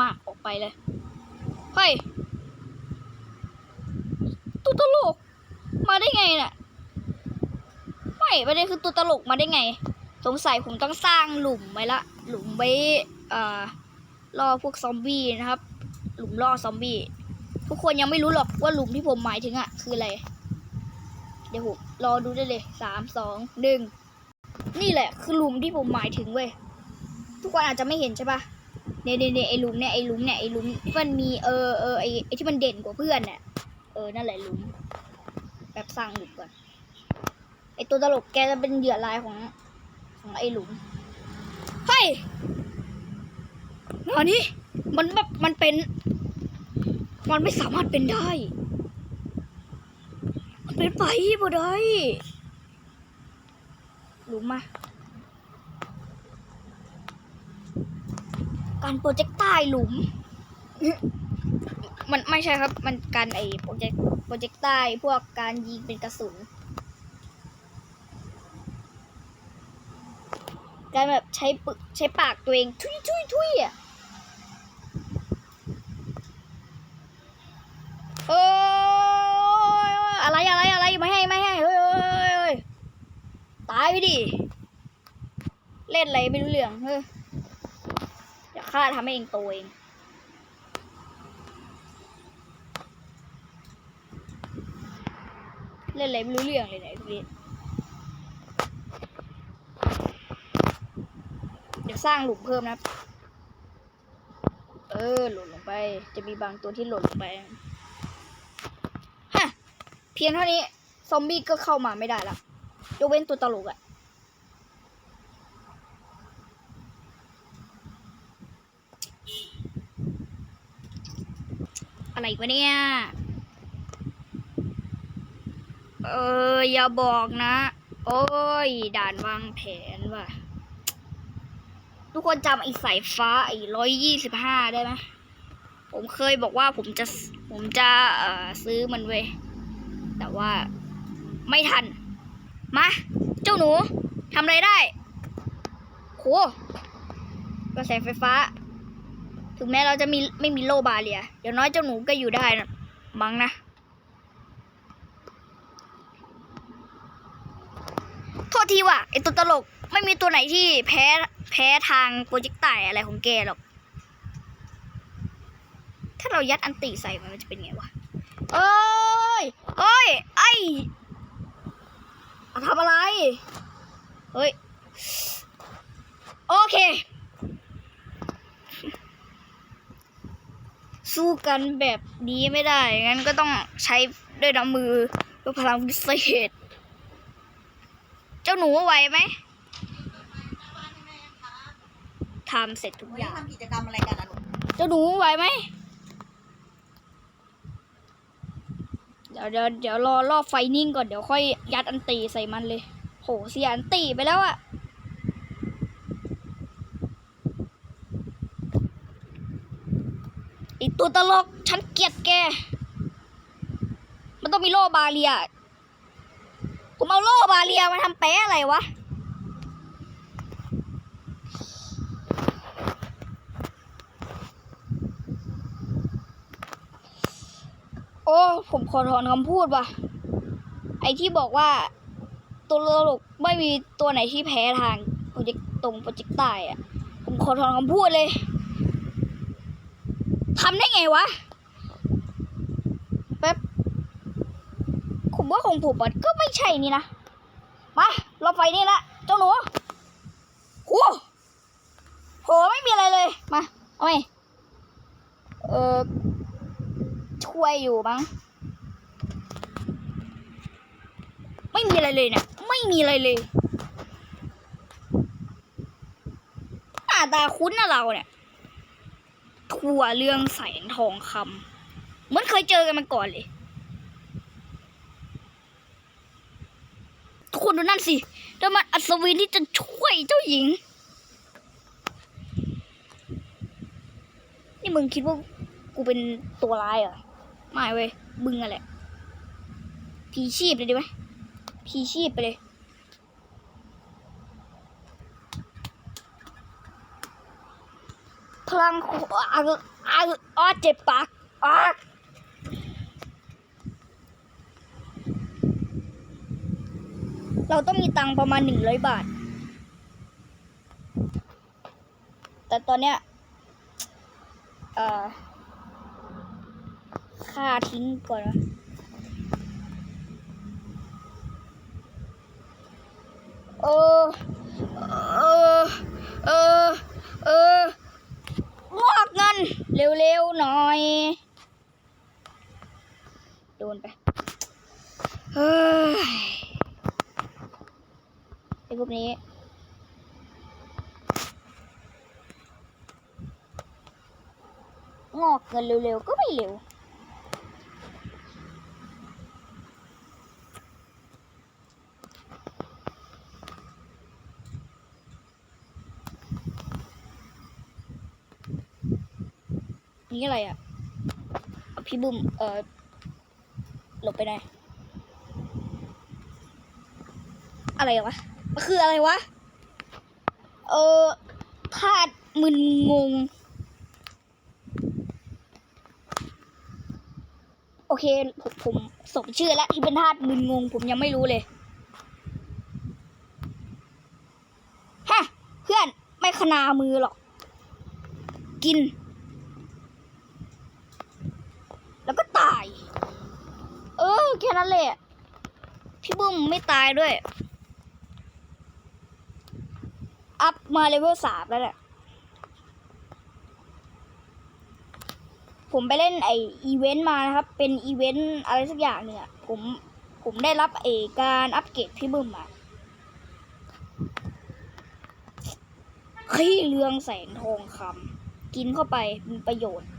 มากออกไปเลยเฮ้ยตัวตลก มาได้ไงน่ะไม่ประเด็นคือตัวตลกมาได้ไง สงสัยผมต้องสร้างหลุมไว้ละ หลุมไว้อ่อล่อพวกซอมบี้นะครับ หลุมล่อซอมบี้ทุกคนยังไม่รู้หรอกว่าหลุมที่ผมหมายถึงอะคืออะไร เดี๋ยวผมรอดูได้เลยสามสองหนึ่งนี่แหละ คือหลุมที่ผมหมายถึงเว้ยทุกคนอาจจะไม่เห็นใช่ปะ เนี่ยเนี่ยเนี่ยไอหลุมเนี่ยไอหลุมเนี่ยไอหลุมมันมีเออเออไอ้ไอ้ที่มันเด่นกว่าเพื่อนเนี่ยเออนั่นแหละลุมแบบสร้างหลุมก่อนไอ้ตัวตลกแกจะเป็นเหยื่อรายของของไอหลุมเฮ้ยอันนี้มันแบบมันเป็น มันไม่สามารถเป็นได้ มันเป็นไปบ่ได้หลุมมา การโปรเจกต์ใต้หลุม มันไม่ใช่ครับ มันการไอโปรเจกต์โปรเจกต์ใต้พวกการยิงเป็นกระสุน การแบบใช้ปึกใช้ปากตัวเอง ทุยทุยทุยอะเอ้ยอะไรอะไรอะไรไม่ให้ไม่ให้เฮ้ยเฮ้ยตายไปดิ เล่นอะไรไม่รู้เรื่องเฮ้ย ข้าทำให้เองโตเองเล่นอะไรไม่รู้เรื่องเลยเนี่ยพี่เดี๋ยวสร้างหลุมเพิ่มนะ เออ หล่นลงไป จะมีบางตัวที่หล่นลงไป ฮะ เพียงเท่านี้ ซอมบี้ก็เข้ามาไม่ได้ละยกเว้นตัวตลกอะ อะไรวะเนี่ย เออ อย่าบอกนะ โอ้ย ด่านวางแผนว่ะ ทุกคนจำไอ้สายฟ้าไอ้ร้อยยี่สิบห้าได้ไหมผมเคยบอกว่าผมจะผมจะเอ่อซื้อมันเว้ย แต่ว่าไม่ทัน มา เจ้าหนูทำอะไรได้โหกระแสไฟฟ้า ถึงแม้เราจะมีไม่มีโลบาเรียเดี๋ยวน้อยเจ้าหนูก็อยู่ได้นะมั้งนะ โทษทีว่ะไอตัวตลกไม่มีตัวไหนที่แพ้แพ้ทางโปรเจกต์ไตอะไรของแกหรอก ถ้าเรายัดอันติใส่มันมันจะเป็นไงวะเอ้ยเอ้ย ไอทำอะไร เฮ้ย โอเค สู้กันแบบนี้ไม่ได้ งั้นก็ต้องใช้ด้วยน้ำมือด้วยพลังพิเศษ เจ้าหนูไหวไหมทำเสร็จทุกวันอนี้ย่าง ทำกิจกรรมอะไรกันอะลูกเจ้าหนูไหวไหม เดี๋ยวเดี๋ยวเดี๋ยวรอรอบไฟนิ่งก่อน เดี๋ยวค่อยยัดอันตีใส่มันเลย โหเสียอันตีไปแล้วอะ อตัวตลก ฉันเกลียดแก มันต้องมีโล่บาเรียผมเอาโล่บาเรียมาทำแปะอะไรวะโอ้ผมขอถอนคำพูดว่ะ ไอที่บอกว่า ตัวตลกไม่มีตัวไหนที่แพ้ทางโปรเจกต์ตรงโปรเจกต์ใต้อะผมขอถอนคำพูดเลย ทำได้ไงวะแป๊บผมว่าของผมมันก็ไม่ใช่นี่นะ มาเราไฟนี่ละเจ้าหนูโหโหไม่มีอะไรเลย มา เอาไหมเออช่วยอยู่บ้างไม่มีอะไรเลยเนะไม่มีอะไรเลยหน้าตาคุ้นนะเราเนี่ย ถั่วเรื่องแสงทองคำเหมือนเคยเจอกันมาก่อนเลย ทุกคนดูนั่นสิแล้วมันอัศวินที่จะช่วยเจ้าหญิง นี่มึงคิดว่ากูเป็นตัวร้ายเหรอ ไม่เว้ยบึงอะไรพีชีพเลยดีไหมพีชีพไปเลย พลังอ้าอาอ้อเจ็บปากอ้าเราต้องมีตังประมาณหนึ่งร้อยบาท แต่ตอนเนี้ยเอ่อค่าทิ้งก่อนนะเออ เออ เออ เออวอกเงิน เร็วๆหน่อย โดนไปเฮ้ยไอ้พวกนี้งอกเงินเร็วๆก็ไม่เร็ว นี่อะไรอะ พี่บุ้มเออหลบไปไหนอะไรวะมันคืออะไรวะ เออธาตุมึนงง โอเค ผมผมสมชื่อแล้วที่เป็นธาตุมึนงง ผมยังไม่รู้เลยฮะเพื่อนไม่ขนามือหรอก กิน แล้วก็ตาย เออแค่นั้นแหละพี่บุ้มไม่ตายด้วย อัพมาเลเวลสามแล้วแหละผมไปเล่นไออีเวนต์มานะครับ เป็นอีเวนต์อะไรสักอย่างหนึ่งอะผมผมได้รับเอการอัปเกรดพี่บุ้มมาเฮ้เรืองแสงทองคำกินเข้าไปมีประโยชน์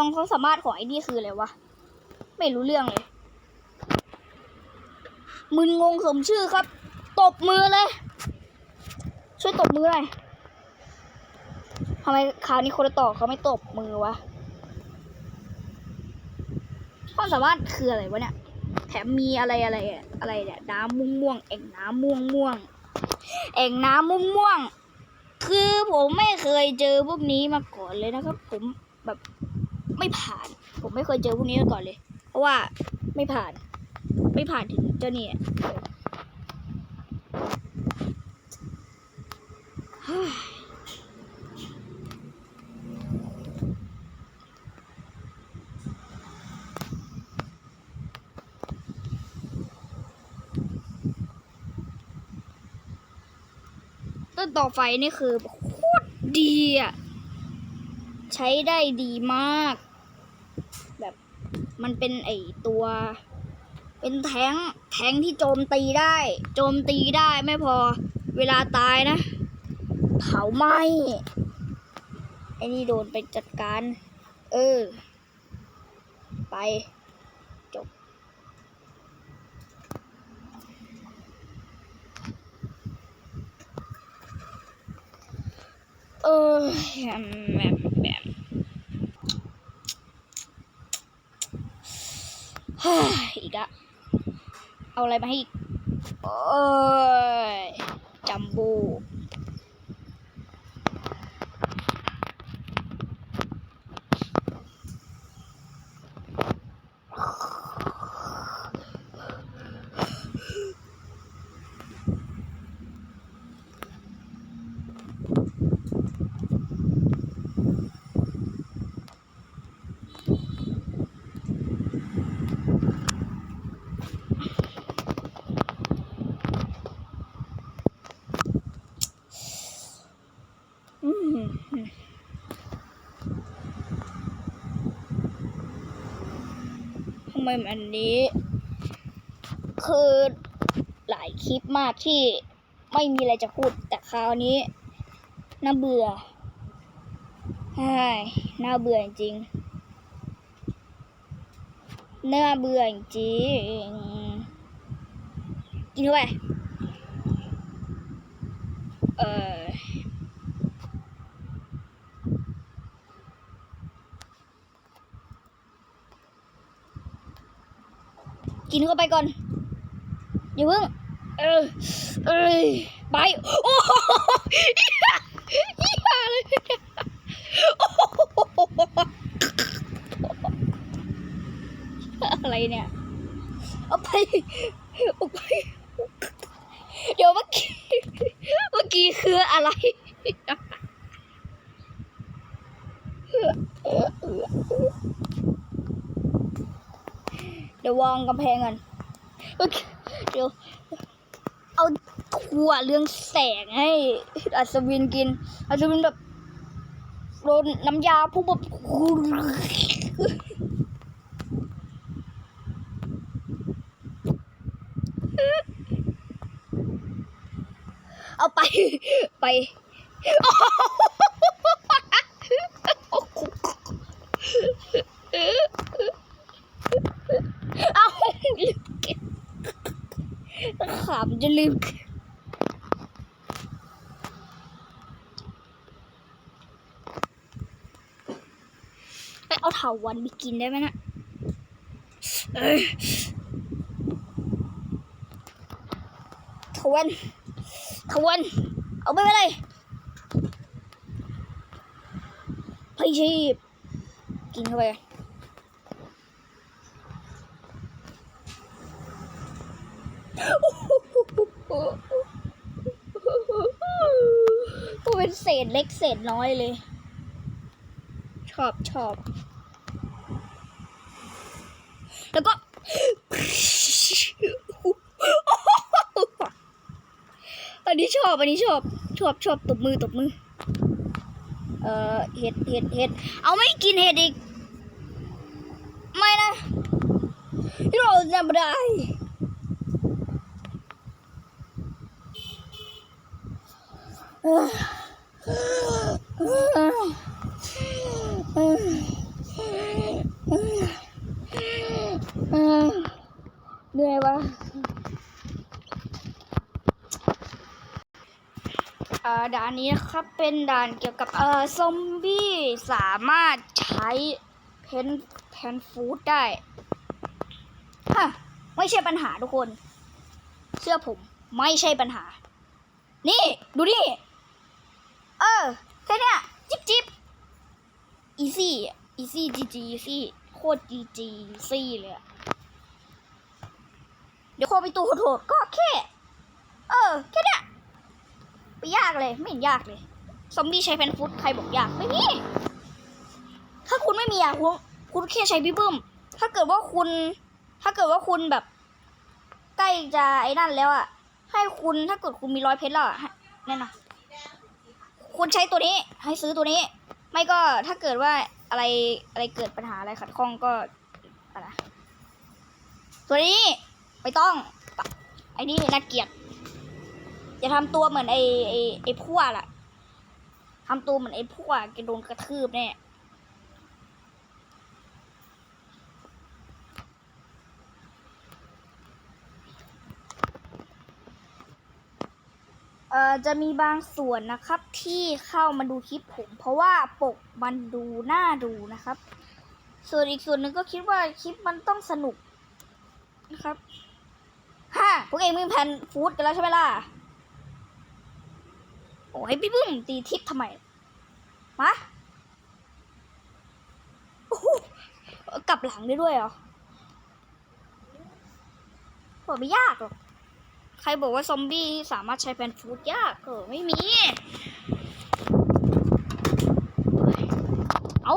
องความสามารถของไอ้นี่คืออะไรวะ ไม่รู้เรื่องเลย มึนงงสมชื่อครับ ตบมือเลย ช่วยตบมือหน่อยทำไมคราวนี้คนต่อเขาไม่ตบมือวะ ความสามารถคืออะไรวะเนี่ย แถมมีอะไรอะไรอะไรเนี่ยน้ำม่วงม่วงเอ่งน้ำม่วงม่วงเอ่งน้ำม่วงม่วง คือผมไม่เคยเจอพวกนี้มาก่อนเลยนะครับ ผมแบบ ไม่ผ่าน ผมไม่เคยเจอพวกนี้มาก่อนเลย เพราะว่าไม่ผ่าน ไม่ผ่านถึงเจ้าเนี่ยต้นต่อไฟนี่คือโคตรดีอะ ใช้ได้ดีมาก มันเป็นไอตัว เป็นแทงแทงที่โจมตีได้ โจมตีได้ไม่พอเวลาตายนะ เผาไหมไอ้นี่โดนไปจัดการ เออ ไปจบ เออแบบแบบแบบ เฮ้ย อีกอะเอาอะไรมาให้อีกโอ้ยจัมโบ้อืม ทำไมอันนี้ คือหลายคลิปมากที่ไม่มีอะไรจะพูด แต่คราวนี้น่าเบื่อใช่น่าเบื่อจริงน่าเบื่อจริงกินเข้าไปเออ กินเข้าไปก่อน อย่าเพิ่ง เออเอ้ยไปโอ้โหเหี้ยเหี้ยเลยโอ้โหอะไรเนี่ย เอาไปเอาไป เดี๋ยวเมื่อกี้ เมื่อกี้คืออะไรเดี๋ยววางกำแพงกันโอเคเดี๋ยว เอาถั่วเรื่องแสงให้อัศวินกิน อัศวินแบบโดนน้ำยาพุ่งแบบเอาไป ไป เอาลืมเก็บขำจะลืมเก็บไปเอาเถาวันไปกินได้ไหมนะเอ้ยถาวันถาวันเอาไปไปเลยพี่ชีพกินเข้าไป ก็เป็นเศษเล็กเศษน้อยเลย ชอบชอบ แล้วก็ อันนี้ชอบ อันนี้ชอบ ชอบชอบตบมือตบมือ เออเห็ดเห็ดเห็ด เอาไม่กินเห็ดอีก ไม่นะเราจำไม่ได้ เหนื่อยวะอ่าด่านนี้นะครับเป็นด่านเกี่ยวกับเออซอมบี้สามารถใช้เพนแพนฟูดได้ฮะไม่ใช่ปัญหาทุกคน เชื่อผมไม่ใช่ปัญหา นี่ ดูนี่ เออแค่เนี้ยจิบจิบอีซี่อีซี่จีจีอีซี่โคตรจีจีซี่เลยอะเดี๋ยวโคไปตูโหดก็แค่ เออ แค่เนี้ยไม่ยากเลย ไม่เห็นยากเลย ซอมบี้ใช้แพนฟุตใครบอกยากไม่มีถ้าคุณไม่มีอะคุณคุณแค่ใช้พี่บึ้ม ถ้าเกิดว่าคุณ ถ้าเกิดว่าคุณแบบ ใกล้จะไอ้นั่นแล้วอะ ให้คุณถ้าเกิดคุณมีร้อยเพชรแล้วอะแน่นอน คุณใช้ตัวนี้ ให้ซื้อตัวนี้ ไม่ก็ถ้าเกิดว่าอะไรอะไรเกิดปัญหาอะไรขัดข้องก็อะไรตัวนี้ไม่ต้องไอ้นี่น่าเกลียดอย่าทำตัวเหมือนไอ้ไอ้ไอ้พวกล่ะทำตัวเหมือนไอ้พวกจะโดนกระทืบแน่ จะมีบางส่วนนะครับที่เข้ามาดูคลิปผม เพราะว่าปกมันดูน่าดูนะครับ ส่วนอีกส่วนหนึ่งก็คิดว่าคลิปมันต้องสนุกนะครับฮ่าพวกเองมีแผนฟูดกันแล้วใช่ไหมล่ะ โอ้ให้พี่บึ้มตีทิปทำไมมาโกลับหลังได้ด้วยเหรอบอกไม่ยากหรอก ใครบอกว่าซอมบี้สามารถใช้แพนฟูดยากเออไม่มี เอา